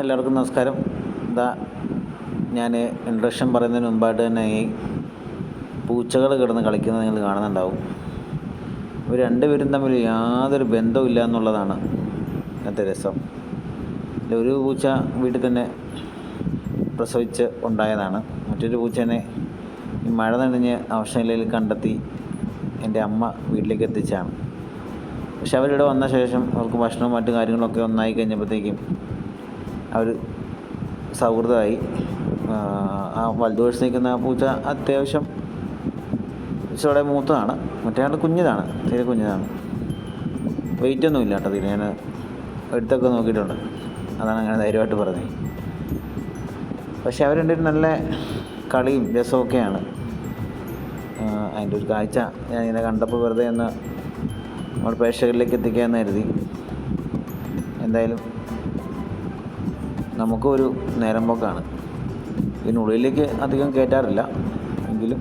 എല്ലാവർക്കും നമസ്കാരം. ഇതാ ഞാൻ ഇൻട്രഷൻ പറയുന്നതിന് മുമ്പായിട്ട് തന്നെ ഈ പൂച്ചകൾ കിടന്ന് കളിക്കുന്നത് നിങ്ങൾ കാണുന്നുണ്ടാവും. ഇവർ രണ്ടുപേരും തമ്മിൽ യാതൊരു ബന്ധവുമില്ല എന്നുള്ളതാണ് ഇന്നത്തെ രസം. ഒരു പൂച്ച വീട്ടിൽ തന്നെ പ്രസവിച്ച് ഉണ്ടായതാണ്. മറ്റൊരു പൂച്ചനെ ഈ മഴ നനഞ്ഞ് അവശനിലയിൽ കണ്ടെത്തി എന്റെ അമ്മ വീട്ടിലേക്ക് എത്തിച്ചാണ് പക്ഷെ അവരിവിടെ വന്ന ശേഷം അവർക്ക് ഭക്ഷണവും മറ്റു കാര്യങ്ങളൊക്കെ ഒന്നായി കഴിഞ്ഞപ്പോഴത്തേക്കും അവർ സൗഹൃദമായി. ആ വലതുവശത്ത് നിൽക്കുന്ന ആ പൂച്ച അത്യാവശ്യം ഇച്ചിരി മൂത്തതാണ്. മറ്റേ ആൾ കുഞ്ഞതാണ്. തീരെ കുഞ്ഞതാണ്. വെയിറ്റ് ഒന്നും ഇല്ല കേട്ടോ തീരെ. ഞാൻ എടുത്തൊക്കെ നോക്കിയിട്ടുണ്ട്. അതാണ് അങ്ങനെ ധൈര്യമായിട്ട് പറഞ്ഞത്. പക്ഷെ അവർ രണ്ടുപേരും നല്ല കളിയും രസമൊക്കെയാണ്. അതിന്റെ ഒരു കാഴ്ച ഞാൻ ഇങ്ങനെ കണ്ടപ്പോൾ വെറുതെ ഒന്ന് നമ്മൾ പ്രേക്ഷകരിലേക്ക് എത്തിക്കാമെന്ന് കരുതി. എന്തായാലും നമുക്കൊരു നേരം പോക്കാണ്. ഇതിനുള്ളിലേക്ക് അധികം കയറ്റാറില്ല എങ്കിലും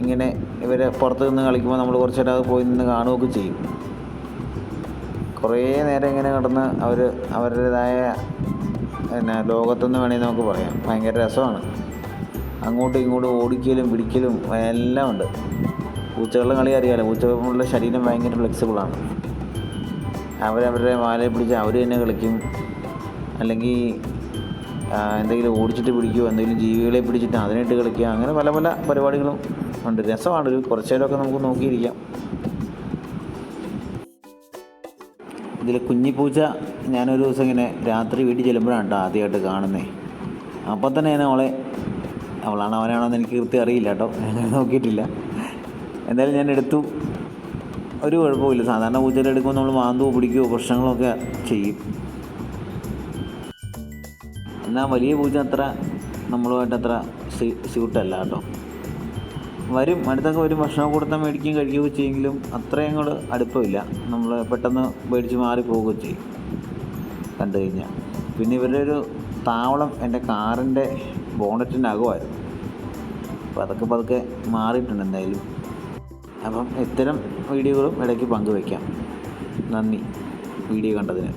ഇങ്ങനെ ഇവരെ പുറത്ത് നിന്ന് കളിക്കുമ്പോൾ നമ്മൾ കുറച്ച് നേരം അത് പോയി നിന്ന് കാണുകയൊക്കെ ചെയ്യും. കുറേ നേരം ഇങ്ങനെ കിടന്ന് അവർ അവരുടേതായ പിന്നെ ലോകത്തെന്ന് വേണമെങ്കിൽ നമുക്ക് പറയാം. ഭയങ്കര രസമാണ്. അങ്ങോട്ടും ഇങ്ങോട്ടും ഓടിക്കലും പിടിക്കലും എല്ലാം ഉണ്ട്. പൂച്ചകളുടെ കളി അറിയാമല്ലോ പൂച്ചകളുടെ ശരീരം ഭയങ്കര ഫ്ലെക്സിബിളാണ് അവരവരുടെ വാലയെ പിടിച്ച് അവർ തന്നെ കളിക്കും. അല്ലെങ്കിൽ എന്തെങ്കിലും ഓടിച്ചിട്ട് പിടിക്കുകയോ എന്തെങ്കിലും ജീവികളെ പിടിച്ചിട്ട് അതിനായിട്ട് കളിക്കുക അങ്ങനെ പല പല പരിപാടികളും ഉണ്ട്. രസമാണ്. ഒരു കുറച്ച് നേരമൊക്കെ നമുക്ക് നോക്കിയിരിക്കാം. ഇതിൽ കുഞ്ഞിപ്പൂച്ച ഞാനൊരു ദിവസം ഇങ്ങനെ രാത്രി വീട്ടിൽ ചെല്ലുമ്പോഴാണ് കേട്ടോ ആദ്യമായിട്ട് കാണുന്നത് അപ്പം തന്നെ ഞാൻ അവളെ അവളാണ് അവനാണോ എന്ന് എനിക്ക് കൃത്യം അറിയില്ല കേട്ടോ. ഞാൻ നോക്കിയിട്ടില്ല. എന്തായാലും ഞാൻ എടുത്തു. ഒരു കുഴപ്പമില്ല. സാധാരണ പൂച്ചയുടെ എടുക്കുമ്പോൾ നമ്മൾ മാന്തുവോ പിടിക്കുകയോ പ്രശ്നങ്ങളൊക്കെ ചെയ്യും. എന്നാൽ വലിയ പൂച്ച അത്ര നമ്മളുമായിട്ട് അത്ര സ്യൂട്ടല്ല കേട്ടോ. വരും അടുത്തൊക്കെ വരും ഭക്ഷണം കൊടുത്താൽ മേടിക്കുകയും കഴിക്കുകയും ചെയ്യുമെങ്കിലും അത്രയും കൂടെ അടുപ്പമില്ല. നമ്മൾ പെട്ടെന്ന് മേടിച്ച് മാറി പോവുകയും ചെയ്യും. കണ്ടു കഴിഞ്ഞാൽ പിന്നെ ഇവരുടെ ഒരു താവളം എന്റെ കാറിന്റെ ബോണറ്റിന്റെ അകമായിരുന്നു. അപ്പോൾ അതൊക്കെ പതുക്കെ മാറിയിട്ടുണ്ട് എന്തായാലും. അപ്പം ഇത്തരം വീഡിയോകളും ഇടയ്ക്ക് പങ്കുവയ്ക്കാം. നന്ദി. വീഡിയോ കണ്ടതിന്.